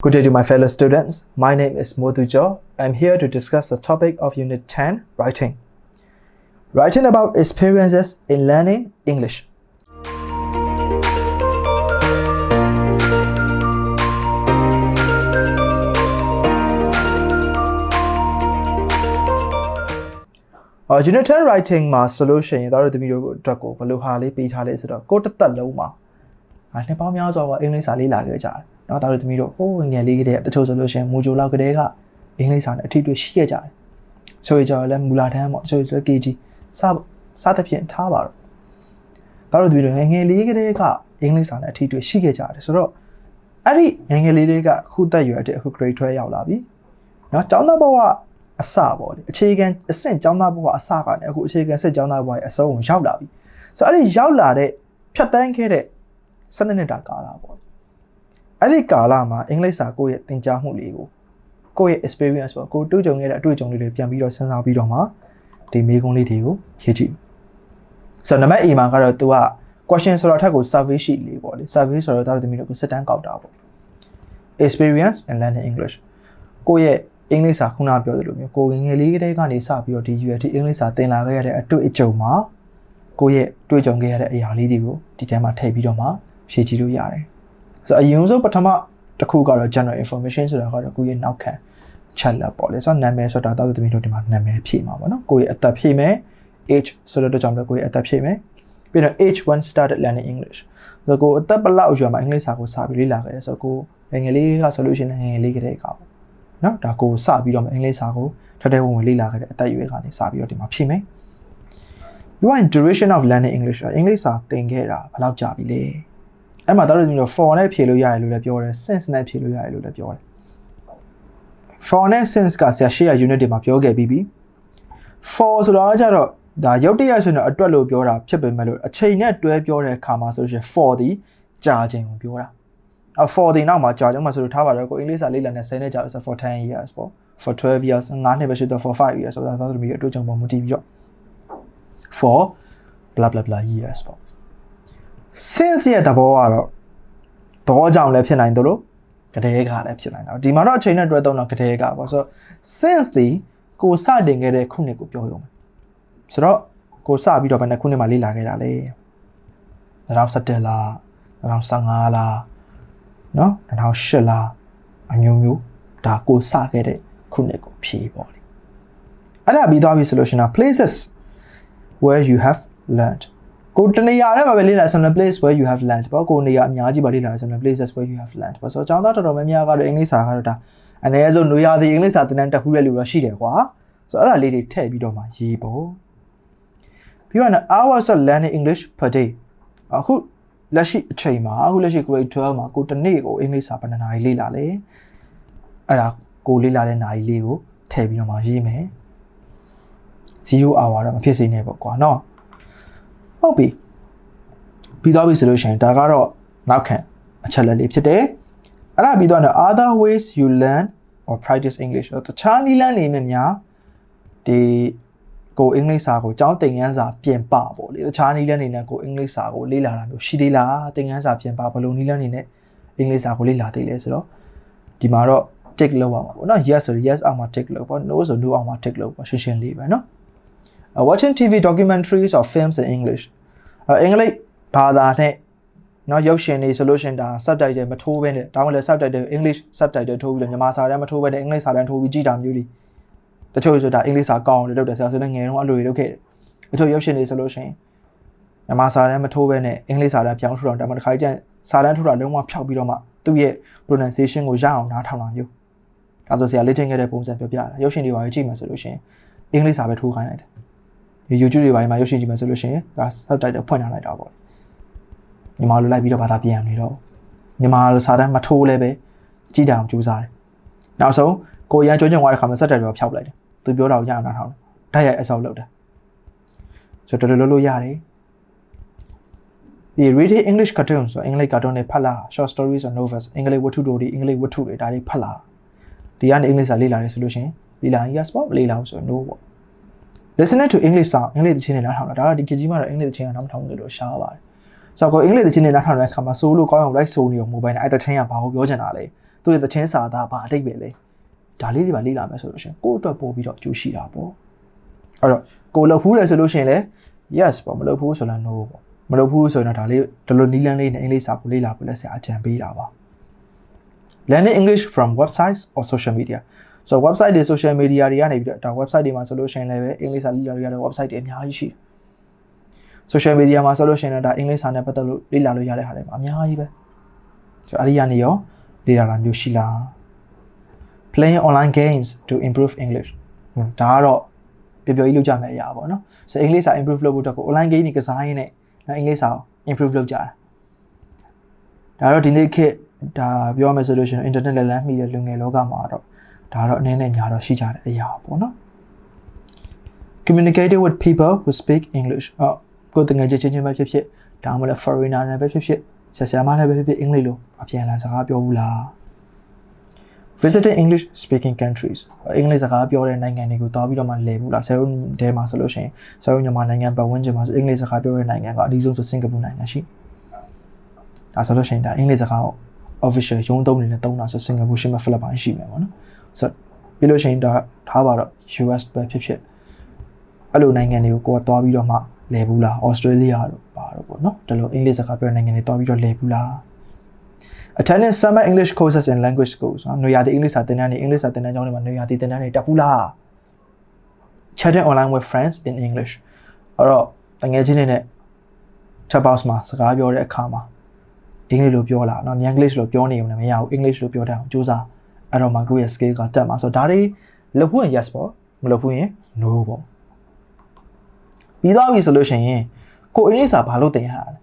Good day to my fellow students. My name is Modhujo. I'm here to discuss the topic of Unit 10, Writing. Writing about experiences in learning English. ။အော် Unit 10 writing မှာဆိုလို့ရှိရင်တို့တို့တမီးတို့အတွက်ကိုဘယ်လိုဟာလေးပေးထားလဲဆိုတော့ကိုယ့်တစ်သက်လုံးမှာအာနှစ်ပေါင်းများစွာကအင်္ဂလိပ်စာလေ့လာခဲ့ကြတယ်။ နော်တို့တို့တမီးတို့ဟိုးငယ်လေးကတည်းကတချို့ဆိုလို့ရှိရင်မူဂျိုလောက်ကတည်းကအင်္ဂလိပ်စာနဲ့အထီးတွေ့ရှိခဲ့ကြတယ်။ဆိုရကြလည်းမူလာတန်းပေါ့တချို့ဆို KG စစသဖြင့်ထားပါတော့တို့တို့တမီးတို့ငယ်ငယ်လေးကတည်းကအင်္ဂလိပ်စာနဲ့အထီးတွေ့ရှိခဲ့ကြတယ်ဆိုတော့အဲ့ဒီငယ်ငယ်လေးတွေကအခုသက်ရွယ်တဲ့အခု grade 12ရောက်လာပြီ။နော်ကျောင်းသားဘဝအစပေါ့လေအခြေခံအဆင့်ကျောင်းသားဘဝအစကနေအခုအခြေခံစစ်ကျောင်းသားဘဝရဲ့အဆုံးကိုရောက်လာပြီဆိုတော့အဲ့ဒီရောက်လာတဲ့ဖြတ်တန်းခဲ့တဲ့12နှစ်တာကာလပေါ့ အဲ့ဒီကာလမှာအင်္ဂလိပ်စာကိုယ့်ရဲ့သင်ကြားမှုလေးကိုကိုယ့်ရဲ့ experience ပေါ့ကိုတွေ့ကြုံခဲ့တဲ့အတွေ့အကြုံလေးတွေပြန်ပြီးတော့စဉ်းစားပြီးတော့မှဒီမေးခွန်းလေးတွေကိုရေးကြည့်ဆိုတော့နံပါတ် A မှာကတော့ तू က question ဆိုတော့အထက်ကို survey sheet လေးပေါ့လေ survey ဆိုတော့ဒါတို့သမီးတို့ကိုစစ်တမ်းကောက်တာပေါ့ experience and learning english ကိုယ့်ရဲ့အင်္ဂလိပ်စာခုနပြောသလိုမျိုးကိုငယ်ငယ်လေးကတည်းကနေစပြီးတော့ဒီ ULT အင်္ဂလိပ်စာသင်လာခဲ့ရတဲ့အတွေ့အကြုံမှာကိုယ့်ရဲ့တွေ့ကြုံခဲ့ရတဲ့အရာလေးတွေကိုဒီထဲမှာထည့်ပြီးတော့မှဖြည့်ကြည့်လို့ရတယ်။ ဆိုတော့အရင်ဆုံးပထမတစ်ခုကတော့ general information ဆိုတာကတော့ကိုယ့်ရဲ့နောက်ခံချက်လက်ပေါ့လေဆိုတော့နာမည်ဆိုတာတောက်သမီးတို့ဒီမှာနာမည်ဖြည့်မှာပေါ့နော်ကိုယ့်ရဲ့အသက်ဖြည့်မယ် age ဆိုတော့ကြောင့်လည်းကိုယ့်ရဲ့အသက်ဖြည့်မယ်ပြီးတော့ age 1 started learning english ဆိုတော့ကိုအသက်ဘလောက်အရွယ်မှာအင်္ဂလိပ်စာကိုစာပြီးလေ့လာခဲ့တယ်ဆိုတော့ကိုငယ်ငယ်လေးကဆိုလို့ရှိရင်ငယ်ငယ်လေးကတည်းကပေါ့နော်ဒါကိုစပြီးတော့အင်္ဂလိပ်စာကိုထပ်ထပ်ဝင်ဝင်လေ့လာခဲ့တဲ့အသက်အရွယ်ကနေစပြီးတော့ဒီမှာဖြည့်မယ်။ You are in duration of learning English အင်္ဂလိပ်စာသင်ခဲ့တာဘယ်လောက်ကြာပြီလဲ။ အဲ့မှာတို့တို့ for နဲ့ဖြည့်လို့ရတယ်လို့လည်းပြောတယ် since နဲ့ဖြည့်လို့ရတယ်လို့လည်းပြောတယ်။ for နဲ့ since ကဆရာရှေ့ရ unit တွေမှာပြောခဲ့ပြီးပြီ။ for ဆိုတာကကြတော့ဒါရုပ်တရက်ဆိုရင်တော့အတွက်လို့ပြောတာဖြစ်ပေမဲ့လို့အချိန်နဲ့တွဲပြောတဲ့အခါမှာဆိုလို့ရှိရင် for ဒီကြာချိန်ကိုပြောတာ။အ for ဒီနောက်မှာကြာကြမှာဆိုလို့ထားပါတော့ကိုအင်္ဂလိပ်စာလေ့လာနေ10နှစ်ကြာဆို for 10 years ပေါ့ for 12 years 9နှစ်ပဲရှိတော့ for 5 years ဆိုတာသာသမီးအတွေ့အကြုံပေါ်မူတည်ပြီးတော့ for blah blah blah years ပေါ့ since ရဲ့သဘောကတော့တော့ကြောင့်လည်းဖြစ်နိုင်တယ်လို့ကတဲ့ကလည်းဖြစ်နိုင်တာဒီမှာတော့အချိန်နဲ့တွဲသုံးတော့ကတဲ့ကပေါ့ဆိုတော့ since ဒီကိုစတင်ခဲ့တဲ့ခုနှစ်ကိုပြောရုံပဲဆိုတော့ကိုစပြီးတော့ဘယ်နှစ်ခုနှစ်မှလေ့လာခဲ့တာလဲ2017လား2015လားနော်2008လားအမျိုးမျိုးဒါကိုစခဲ့တဲ့ခုနှစ်ကိုဖြေပေါ့လေအဲ့ဒါပြီးသွားပြီဆိုလို့ရှိရင် places where you have learned ကိုတနေရာထဲမှာပဲလေ့လာဆိုရင် place where you have learned ပေါ့ကိုနေရာအများကြီးပါလေ့လာဆိုရင် places where you have learned ပေါ့ဆိုတော့ကျောင်းသားတော်တော်များများကတော့အင်္ဂလိပ်စာကတော့ဒါအနည်းဆုံးနေရာဒီအင်္ဂလိပ်စာသင်တန်းတက်ခုတဲ့လူတော့ရှိတယ်ကွာဆိုတော့အဲ့ဒါလေးတွေထည့်ပြီးတော့မှရေးပေါ့ပြီးတော့ hours of learning english per day အခုလက်ရှိအချိန်မှာအခုလက်ရှိ grade 12မှာကိုတနေ့ကိုအင်္ဂလိပ်စာဘယ်နှနာရီလေ့လာလဲအဲ့ဒါကိုလေ့လာတဲ့နာရီလေးကိုထည့်ပြီးတော့မှရေးမယ်0 hour တော့မဖြစ်စေနဲ့ပေါ့ကွာနော် ဟုတ်ပြီပြီးသွားပြီဆိုလို့ရှိရင်ဒါကတော့နောက်ခံအချက်လက်လေးဖြစ်တယ်အဲ့ဒါပြီးတော့ other ways you learn or practice english တခြားနည်းလမ်းတွေနဲ့များဒီကိုအင်္ဂလိပ်စာကိုကျောင်းသင်ခန်းစာပြင်ပပေါ့လေတခြားနည်းလမ်းတွေနဲ့ကိုအင်္ဂလိပ်စာကိုလေ့လာတာမျိုးရှိသေးလားသင်ခန်းစာပြင်ပဘယ်လိုနည်းလမ်းတွေနဲ့အင်္ဂလိပ်စာကိုလေ့လာသေးလဲဆိုတော့ဒီမှာတော့ tick လောက်ပါမှာပေါ့နော် yes ဆို yes အောက်မှာ tick လောက်ပေါ့ no ဆို no အောက်မှာ tick လောက်ပေါ့ရှင်းရှင်းလေးပဲเ นาะ watching TV documentaries or films in English အင်္ဂလိပ်ဘာသာနဲ့เนาะရုပ်ရှင်တွေဆိုလို့ရှင်ဒါ subtitle မထိုးဘဲနဲ့ဒါမှမဟုတ် subtitle English subtitle ထိုးပြီးတော့မြန်မာစာတန်းမထိုးဘဲနဲ့အင်္ဂလိပ်စာတန်းထိုးပြီးကြည့်တာမျိုးတွေတချို့ဆိုတာအင်္ဂလိပ်စာကောင်းတယ်လုပ်တယ်ဆရာဆိုလည်းငယ်တော့အဲ့လိုတွေလုပ်ခဲ့တယ်တချို့ရုပ်ရှင်တွေဆိုလို့ရှင်မြန်မာစာတန်းမထိုးဘဲနဲ့အင်္ဂလိပ်စာတန်းပြောင်းထူတော့ဒါမှတစ်ခါကျရင်စာတန်းထူတာလုံးဝဖျောက်ပြီးတော့မှသူ့ရဲ့ pronunciation ကိုရအောင်နားထောင်တာမျိုးဒါဆိုဆရာလေ့ကျင့်ခဲ့တဲ့ပုံစံပြောပြတာရုပ်ရှင်တွေပါကြည့်မှဆိုလို့ရှင်အင်္ဂလိပ်စာပဲထိုးခိုင်းလိုက်တယ် YouTube တွေပိုင်းမှာရုပ်ရှင်ကြည့်မှဆိုလို့ရှင်ဒါ subtitle ဖွင့်ထားလိုက်တာပေါ့မြန်မာလိုလိုက်ပြီးတော့ဘာသာပြန်ရနေတော့မြန်မာလိုစာတန်းမထိုးလဲပဲကြည့်တာအောင်ကြိုးစားတယ်နောက်ဆုံးကိုရန်ကြွကြုံသွားတဲ့ခါမှာ subtitle ကိုဖျောက်လိုက်တယ်သူပြောတာကိုရအောင်နားထောင်တယ်ဓာတ်ရိုက်အစောက်လုပ်တာဆိုတော့တော်တော်လို့လို့ရတယ်ဒီ reading English cartoon ဆိုအင်္ဂလိပ် cartoon တွေဖတ်လာ short stories or novels အင်္ဂလိပ်ဝတ္ထုတို့တွေအင်္ဂလိပ်ဝတ္ထုတွေဒါတွေဖတ်လာဒီကနေအင်္ဂလိပ်စာလေ့လာတယ်ဆိုလို့ရှင်လေ့လာရင် yes ပေါ့မလေ့လာဘူးဆို no ပေါ့ listening to English sound အင်္ဂလိပ်သချင်းတွေနားထောင်တာဒါကဒီခေတ်ကြီးမှာတော့အင်္ဂလိပ်သချင်းကနားမထောင်ဘူးလို့ရှားပါတယ်ဆိုတော့ကိုအင်္ဂလိပ်သချင်းတွေနားထောင်တဲ့အခါမှာဆိုလို့ကောင်းအောင် like ဆိုနေရော mobile နဲ့အဲ့တချင်းကဘာကိုပြောချင်တာလဲသူသူ့ရဲ့သချင်းစာသားဘာအတိတ်ပဲလဲဒါလေးတွေပါလေ့လာမယ်ဆိုလို့ရှိရင်ကိုယ့်အတွက်ပို့ပြီးတော့အကျိုးရှိတာပေါ့အဲ့တော့ကိုလှုပ်ဖူးတယ်ဆိုလို့ရှိရင်လည်း yes ပေါ့မလှုပ်ဖူးဆိုတော့ no ပေါ့မလှုပ်ဖူးဆိုရင်တော့ဒါလေးဒီလိုနီးလန်းလေးနဲ့အင်္ဂလိပ်စာကိုလေ့လာဖို့လည်းဆရာအကြံပေးတာပါ learning english from websites or social media so website တွေ social media တွေကနေပြီးတော့ဒါ website တွေမှာဆိုလို့ရှိရင်လည်းပဲအင်္ဂလိပ်စာလေ့လာလို့ရတဲ့ website တွေအများကြီးရှိတယ် social media မှာဆိုလို့ရှိရင်တော့ဒါအင်္ဂလိပ်စာနဲ့ပတ်သက်လို့လေ့လာလို့ရတဲ့ဟာတွေမှာအများကြီးပဲဆိုတော့အဲ့ဒီကနေရောလေ့လာတာမျိုးရှိလား playing online games to improve english ဟွန်းဒါကတော့ပျော်ပျော်ကြီးလုပ်ကြမယ့်အရာပေါ့နော်ဆိုတော့အင်္ဂလိပ်စာ improve လုပ်ဖို့အတွက်ကို online game တွေကစားရင်းနဲ့နော်အင်္ဂလိပ်စာကို improve လုပ်ကြတာဒါတော့ဒီနေ့ခေတ်ဒါပြောမယ်ဆိုလို့ရှိရင် internet လက်လန်းမိတဲ့လူငယ်လောကမှာတော့ ဒါတော့အနေနဲ့ညာတော့ရှိကြတဲ့အရာပေါ့နော် communicating with people who speak english အော်ကိုယ်တငယ်ချင်းချင်းချင်းပဲဖြစ်ဖြစ်ဒါမှမဟုတ် foreigner နဲ့ပဲဖြစ်ဖြစ်ဆရာဆရာမနဲ့ပဲဖြစ်ဖြစ်အင်္ဂလိပ်လိုအပြန်အလှန်စကားပြောဘူးလား visiting english speaking countries အင်္ဂလိပ်စကားပြောတဲ့နိုင်ငံတွေကိုတွားပြီးတော့မှလည်ဘူးလားဆရာတို့တဲမှာဆိုလို့ရှိရင်ဆရာတို့မြန်မာနိုင်ငံပတ်ဝန်းကျင်မှာဆိုအင်္ဂလိပ်စကားပြောတဲ့နိုင်ငံကအနည်းဆုံးဆိုစင်ကာပူနိုင်ငံရှိဒါဆိုလို့ရှိရင်ဒါအင်္ဂလိပ်စကားကို official ရုံးသုံးနေနဲ့သုံးတာဆိုစင်ကာပူရှိမှဖိလစ်ပိုင်ရှိမယ်ပေါ့နော် ဆိုတော့ပြီးလို့ရှိရင်ဒါထားပါတော့ US ပဲဖြစ်ဖြစ်အဲ့လိုနိုင်ငံတွေကိုကိုကတွားပြီးတော့မှလည်ဘူးလား Australia တို့ပါတော့ပေါ့နော်ဒါလိုအင်္ဂလိပ်စကားပြောတဲ့နိုင်ငံတွေတွားပြီးတော့လည်ဘူးလား attending summer english courses in language schools နော်။နေရာဒီအင်္ဂလိပ်စာသင်တန်းတွေအင်္ဂလိပ်စာသင်တန်းကျောင်းတွေမှာနေရာဒီသင်တန်းတွေတက်ဘူးလား chatting online with friends in english အဲ့တော့တကယ်ချင်းတွေနဲ့ chat box မှာစကားပြောတဲ့အခါမှာအင်္ဂလိပ်လိုပြောလာနော်မြန် English လိုပြောနေုံနဲ့မရဘူး English လိုပြောတတ်အောင်ကြိုးစား အဲ့တော့မှကိုယ့်ရဲ့ skill ကတက်မှာဆိုတော့ဒါတွေလုပ်ဖို့ရင် yes ပေါ့မလုပ်ဖို့ရင် no ပေါ့ပြီးသွားပြီဆိုလို့ရှိရင်ကိုယ်အင်္ဂလိပ်စာဘာလို့သင်ရတာလဲ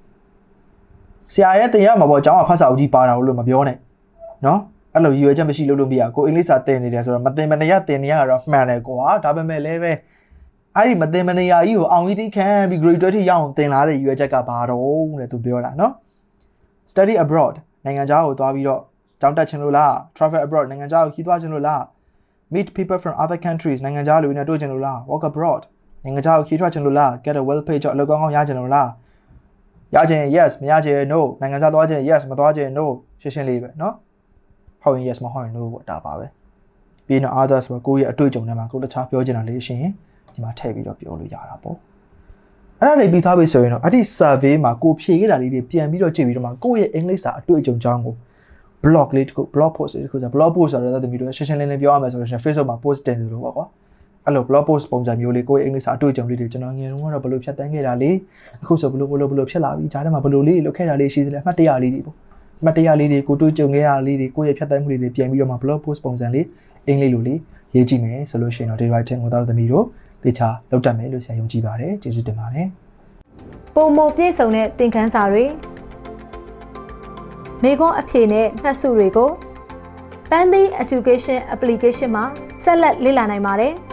ဆရာရဲ့သင်ရမှာပေါ့ကျောင်းကဖတ်စာအုပ်ကြီးပါတာလို့မပြောနဲ့နော်အဲ့လိုရည်ရွယ်ချက်မရှိလို့လို့မရကိုယ်အင်္ဂလိပ်စာသင်နေတယ်ဆိုတော့မသင်မနေရသင်နေရတော့မှန်တယ်ကွာဒါပေမဲ့လည်းပဲအဲ့ဒီမသင်မနေရကြီးကိုအောင်ကြီးသိခံပြီး grade 12ထိရအောင်သင်လာတဲ့ရည်ရွယ်ချက်ကဘာတော့တဲ့သူပြောတာနော် study abroad နိုင်ငံခြားကိုသွားပြီးတော့ ကျောင်းတက်ချင်လို့လား travel abroad နိုင်ငံခြားကိုခီးသွားချင်လို့လား meet people from other countries နိုင်ငံခြားလူတွေနဲ့တွေ့ချင်လို့လား walk abroad နိုင်ငံခြားကိုခီးထွက်ချင်လို့လား get a well paid job အလုပ်ကောင်းကောင်းရချင်လို့လားရချင်ရင် yes မရချင်ရင် no နိုင်ငံခြားသွားချင်ရင် yes မသွားချင်ရင် no ရှင်းရှင်းလေးပဲเนาะဟုတ်ရင် yes မဟုတ်ရင် no ပေါ့ဒါပါပဲပြီးတော့ others ဆိုကိုယ့်ရဲ့အတွေ့အကြုံထဲမှာကိုယ်တခြားပြောချင်တာလေးရှိရင်ဒီမှာထည့်ပြီးတော့ပြောလို့ရတာပေါ့အဲ့ဒါတွေပြီးသားပြီဆိုရင်တော့အဲ့ဒီ survey မှာကိုဖြေခဲ့တာလေးတွေပြန်ပြီးတော့ကြည့်ပြီးတော့မှကိုယ့်ရဲ့အင်္ဂလိပ်စာအတွေ့အကြုံကြောင်းကို blog လေးတစ်ခု blog post လေးတစ်ခုဆို blog post ဆိုတော့တမီးတို့ရှင်းရှင်းလင်းလင်းပြောရမယ်ဆိုလို့ရှိရင် Facebook မှာ post တင်တယ်လို့ပေါ့ကွာအဲ့လို blog post ပုံစံမျိုးလေးကိုယ့်ရဲ့အင်္ဂလိပ်စာအတွေ့အကြုံလေးတွေကျွန်တော်ငယ်တုန်းကတော့ဘယ်လိုဖြတ်တန်းခဲ့တာလေအခုဆိုဘယ်လိုဘယ်လိုဘယ်လိုဖြစ်လာပြီဂျားထဲမှာဘယ်လိုလေးလုပ်ခဲ့တာလေးရှိသလဲအမှတ်တရလေးတွေပေါ့အမှတ်တရလေးတွေကိုတွေ့ကြုံခဲ့ရတာလေးတွေကိုယ့်ရဲ့ဖြတ်တန်းမှုလေးတွေပြန်ပြီးတော့မှ blog post ပုံစံလေးအင်္ဂလိပ်လိုလေးရေးကြည့်မယ်ဆိုလို့ရှိရင်တော့ writing ကိုတော့တမီးတို့တေချာလောက်တတ်မယ်လို့ဆရာယုံကြည်ပါတယ်ကျေးဇူးတင်ပါတယ်ပုံမပြည့်စုံတဲ့သင်ခန်းစာတွေ မိခွန်းအဖြေနဲ့မှတ်စုတွေကို Pandy Education Application မှာဆက်လက်လေ့လာနိုင်ပါတယ်။